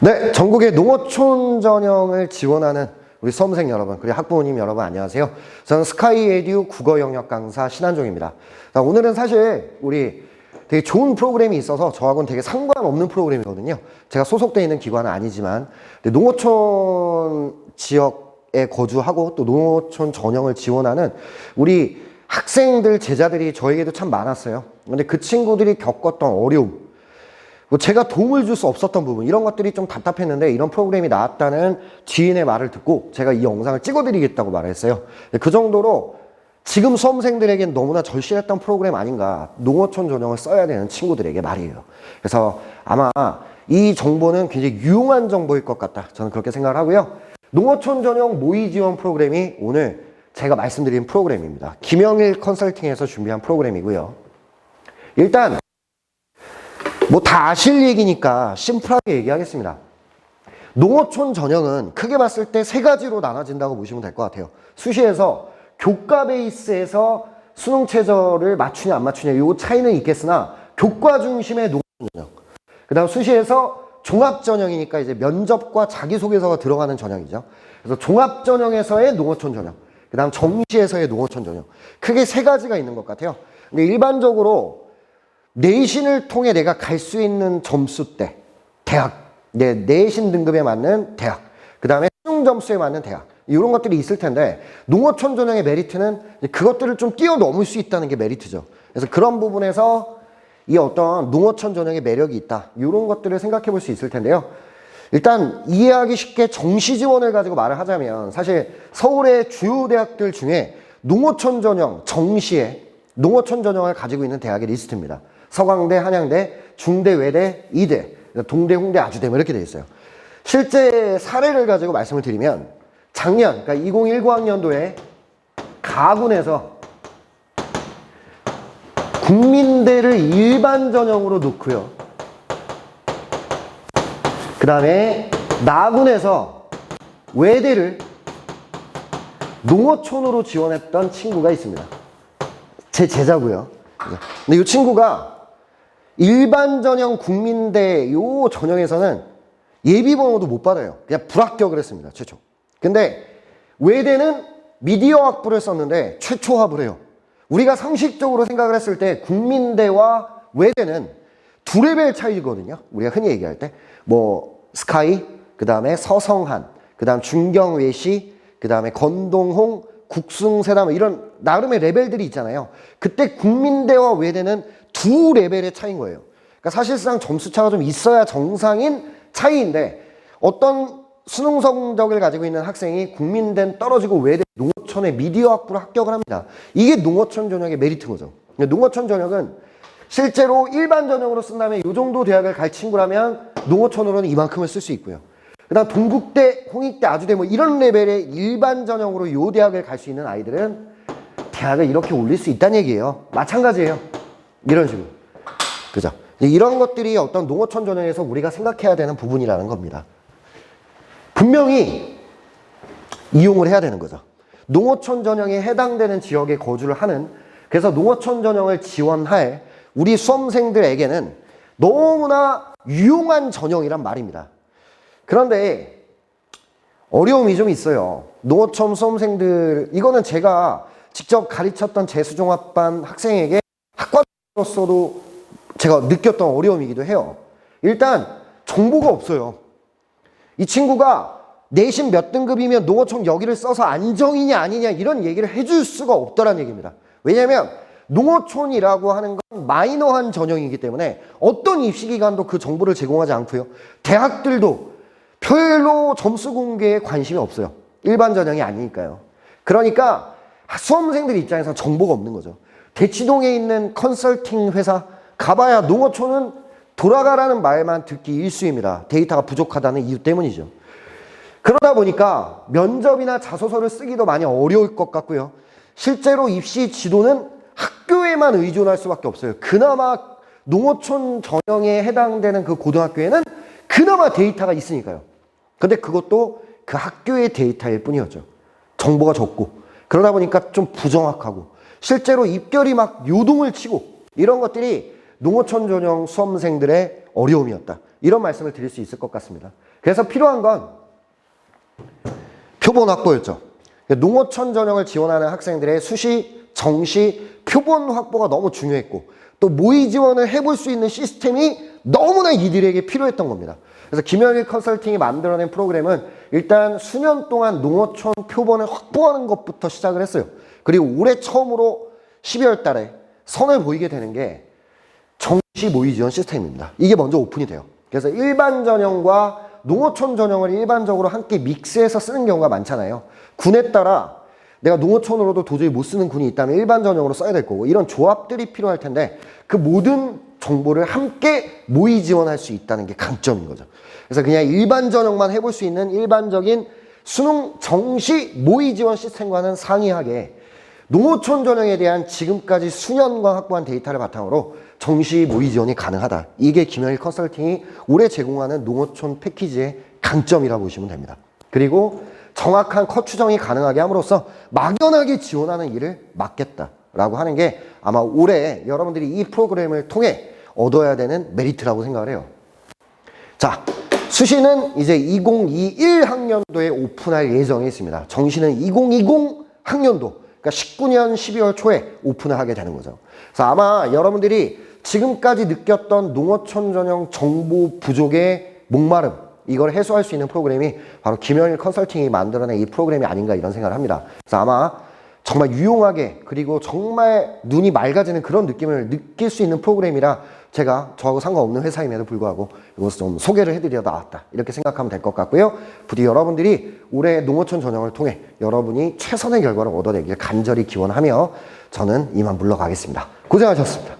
네, 전국의 농어촌 전형을 지원하는 우리 수험생 여러분, 그리고 학부모님 여러분 안녕하세요. 저는 스카이 에듀 국어 영역 강사 신한종입니다. 자, 오늘은 사실 우리 되게 좋은 프로그램이 있어서 저하고는 되게 상관없는 프로그램이거든요. 제가 소속되어 있는 기관은 아니지만 농어촌 지역에 거주하고 또 농어촌 전형을 지원하는 우리 학생들, 제자들이 저에게도 참 많았어요. 근데 그 친구들이 겪었던 어려움, 뭐 제가 도움을 줄 수 없었던 부분 이런 것들이 좀 답답했는데 이런 프로그램이 나왔다는 지인의 말을 듣고 제가 이 영상을 찍어드리겠다고 말했어요. 그 정도로 지금 수험생들에겐 너무나 절실했던 프로그램 아닌가 농어촌 전형을 써야 되는 친구들에게 말이에요. 그래서 아마 이 정보는 굉장히 유용한 정보일 것 같다. 저는 그렇게 생각을 하고요. 농어촌 전형 모의 지원 프로그램이 오늘 제가 말씀드린 프로그램입니다. 김영일 컨설팅에서 준비한 프로그램이고요. 일단 뭐 다 아실 얘기니까 심플하게 얘기하겠습니다. 농어촌 전형은 크게 봤을 때 세 가지로 나눠진다고 보시면 될 것 같아요. 수시에서 교과 베이스에서 수능 최저를 맞추냐 안 맞추냐 요 차이는 있겠으나 교과 중심의 농어촌 전형. 그다음 수시에서 종합 전형이니까 이제 면접과 자기소개서가 들어가는 전형이죠. 그래서 종합 전형에서의 농어촌 전형. 그다음 정시에서의 농어촌 전형. 크게 세 가지가 있는 것 같아요. 근데 일반적으로 내신을 통해 내가 갈 수 있는 점수대, 대학, 내 내신 등급에 맞는 대학, 그 다음에 수능 점수에 맞는 대학, 이런 것들이 있을 텐데, 농어촌 전형의 메리트는 그것들을 좀 뛰어넘을 수 있다는 게 메리트죠. 그래서 그런 부분에서 이 어떤 농어촌 전형의 매력이 있다. 이런 것들을 생각해 볼 수 있을 텐데요. 일단 이해하기 쉽게 정시 지원을 가지고 말을 하자면 사실 서울의 주요 대학들 중에 농어촌 전형 정시에 농어촌 전형을 가지고 있는 대학의 리스트입니다. 서강대, 한양대, 중대, 외대, 이대, 동대, 홍대, 아주대 뭐 이렇게 돼 있어요. 실제 사례를 가지고 말씀을 드리면 작년, 그러니까 2019학년도에 가군에서 국민대를 일반 전형으로 놓고요. 그 다음에 나군에서 외대를 농어촌으로 지원했던 친구가 있습니다. 제 제자고요. 근데 이 친구가 일반 전형 국민대 요 전형에서는 예비 번호도 못 받아요. 그냥 불합격을 했습니다. 최초. 근데 외대는 미디어 학부를 썼는데 최초 합을 해요. 우리가 상식적으로 생각을 했을 때 국민대와 외대는 두 레벨 차이거든요. 우리가 흔히 얘기할 때. 뭐, 스카이, 그 다음에 서성한, 그 다음 중경외시, 그 다음에 건동홍, 국숭세담 뭐 이런 나름의 레벨들이 있잖아요. 그때 국민대와 외대는 두 레벨의 차이인 거예요. 그러니까 사실상 점수 차가 좀 있어야 정상인 차이인데 어떤 수능 성적을 가지고 있는 학생이 국민대는 떨어지고 외대 농어촌의 미디어 학부를 합격을 합니다. 이게 농어촌 전형의 메리트인 거죠. 근데 농어촌 전형은 실제로 일반 전형으로 쓴다면 이 정도 대학을 갈 친구라면 농어촌으로는 이만큼을 쓸 수 있고요. 그 다음 동국대, 홍익대, 아주대 뭐 이런 레벨의 일반 전형으로 요 대학을 갈 수 있는 아이들은 대학을 이렇게 올릴 수 있다는 얘기예요. 마찬가지예요. 이런 식으로. 그죠? 이런 것들이 어떤 농어촌 전형에서 우리가 생각해야 되는 부분이라는 겁니다. 분명히 이용을 해야 되는 거죠. 농어촌 전형에 해당되는 지역에 거주를 하는 그래서 농어촌 전형을 지원할 우리 수험생들에게는 너무나 유용한 전형이란 말입니다. 그런데 어려움이 좀 있어요. 농어촌 수험생들 이거는 제가 직접 가르쳤던 재수종합반 학생에게 로서도 제가 느꼈던 어려움이기도 해요. 일단 정보가 없어요. 이 친구가 내신 몇 등급이면 농어촌 여기를 써서 안정이냐 아니냐 이런 얘기를 해줄 수가 없다는 얘기입니다. 왜냐하면 농어촌이라고 하는 건 마이너한 전형이기 때문에 어떤 입시기관도 그 정보를 제공하지 않고요. 대학들도 별로 점수 공개에 관심이 없어요. 일반 전형이 아니니까요. 그러니까 수험생들 입장에서 정보가 없는 거죠. 대치동에 있는 컨설팅 회사 가봐야 농어촌은 돌아가라는 말만 듣기 일수입니다. 데이터가 부족하다는 이유 때문이죠. 그러다 보니까 면접이나 자소서를 쓰기도 많이 어려울 것 같고요. 실제로 입시 지도는 학교에만 의존할 수밖에 없어요. 그나마 농어촌 전형에 해당되는 그 고등학교에는 그나마 데이터가 있으니까요. 근데 그것도 그 학교의 데이터일 뿐이었죠. 정보가 적고. 그러다 보니까 좀 부정확하고. 실제로 입결이 막 요동을 치고 이런 것들이 농어촌 전형 수험생들의 어려움이었다. 이런 말씀을 드릴 수 있을 것 같습니다. 그래서 필요한 건 표본 확보였죠. 농어촌 전형을 지원하는 학생들의 수시, 정시, 표본 확보가 너무 중요했고 또 모의 지원을 해볼 수 있는 시스템이 너무나 이들에게 필요했던 겁니다. 그래서 김영일 컨설팅이 만들어낸 프로그램은 일단 수년 동안 농어촌 표본을 확보하는 것부터 시작을 했어요. 그리고 올해 처음으로 12월 달에 선을 보이게 되는 게 정시 모의 지원 시스템입니다. 이게 먼저 오픈이 돼요. 그래서 일반 전형과 농어촌 전형을 일반적으로 함께 믹스해서 쓰는 경우가 많잖아요. 군에 따라 내가 농어촌으로도 도저히 못 쓰는 군이 있다면 일반 전형으로 써야 될 거고 이런 조합들이 필요할 텐데 그 모든 정보를 함께 모의 지원할 수 있다는 게 강점인 거죠. 그래서 그냥 일반 전형만 해볼 수 있는 일반적인 수능 정시 모의 지원 시스템과는 상이하게 농어촌 전형에 대한 지금까지 수년간 확보한 데이터를 바탕으로 정시 모의 지원이 가능하다. 이게 김현일 컨설팅이 올해 제공하는 농어촌 패키지의 강점이라고 보시면 됩니다. 그리고 정확한 컷 추정이 가능하게 함으로써 막연하게 지원하는 일을 막겠다라고 하는 게 아마 올해 여러분들이 이 프로그램을 통해 얻어야 되는 메리트라고 생각을 해요. 자, 수시는 이제 2021 학년도에 오픈할 예정이 있습니다. 정시는 2020 학년도, 그러니까 19년 12월 초에 오픈을 하게 되는 거죠. 그래서 아마 여러분들이 지금까지 느꼈던 농어촌 전형 정보 부족의 목마름, 이걸 해소할 수 있는 프로그램이 바로 김현일 컨설팅이 만들어낸 이 프로그램이 아닌가 이런 생각을 합니다. 그래서 아마 정말 유용하게 그리고 정말 눈이 맑아지는 그런 느낌을 느낄 수 있는 프로그램이라 제가 저하고 상관없는 회사임에도 불구하고 이것을 좀 소개를 해드려 나왔다. 이렇게 생각하면 될 것 같고요. 부디 여러분들이 올해 농어촌 전형을 통해 여러분이 최선의 결과를 얻어내길 간절히 기원하며 저는 이만 물러가겠습니다. 고생하셨습니다